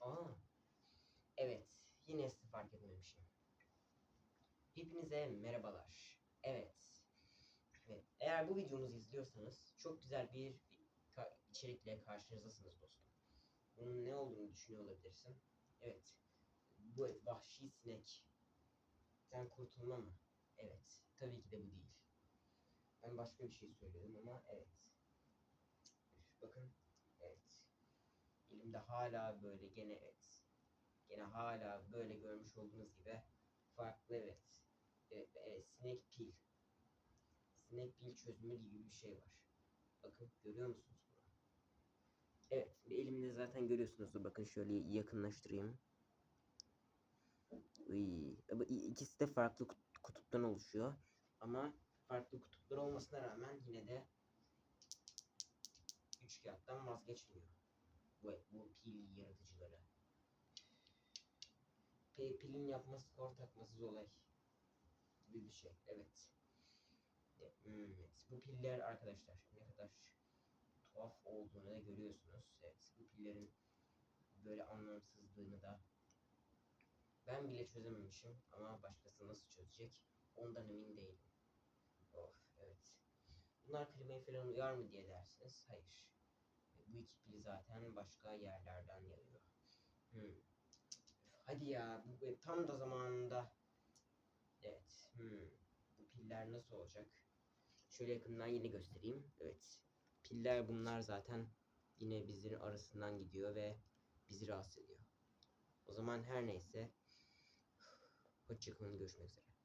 Aa. Evet, yine sizi fark etmemişim. Hepinize merhabalar. Evet. Evet, eğer bu videomuzu izliyorsanız çok güzel bir içerikle karşınızdasınız dostum. Bunun ne olduğunu düşünüyor olabilirsin. Evet. Bu et vahşi sinek. Sen kurtulma mı? Evet. Tabii ki de bu değil. Ben başka bir şey söylüyordum ama evet. Bakın. Evet. Elimde hala böyle gene evet. Gene hala böyle görmüş olduğunuz gibi farklı evet. Evet, evet sinek pil. Sinek pil çözümü gibi bir şey var. Bakın görüyor musunuz bunu? Evet elimde zaten görüyorsunuz. Bakın şöyle yakınlaştırayım. Uy, ikisi de farklı kut- kutuptan oluşuyor. Ama farklı kutuplar olmasına rağmen yine de üçkağıttan vazgeçmiyor. Bu, bu pil yaratıcıları. P- pilin yapması kor takması olay gibi bir şey. Evet. Hmm, evet. Bu piller arkadaşlar ne kadar tuhaf olduğunu da görüyorsunuz. Evet. Bu pillerin böyle anlamsızlığını da ben bile çözememişim ama başkası nasıl çözecek ondan emin değilim. Of evet. Bunlar klimaya falan uyar mı diye dersiniz. Hayır. Bu iki pili zaten başka yerlerden geliyor. Hmm. Hadi ya bu bu tam da zamanında. Evet. Hmm. Bu piller nasıl olacak? Şöyle yakından yine göstereyim. Evet. Piller bunlar zaten yine bizlerin arasından gidiyor ve bizi rahatsız ediyor. O zaman her neyse. Hoşçakalın görüşmek üzere.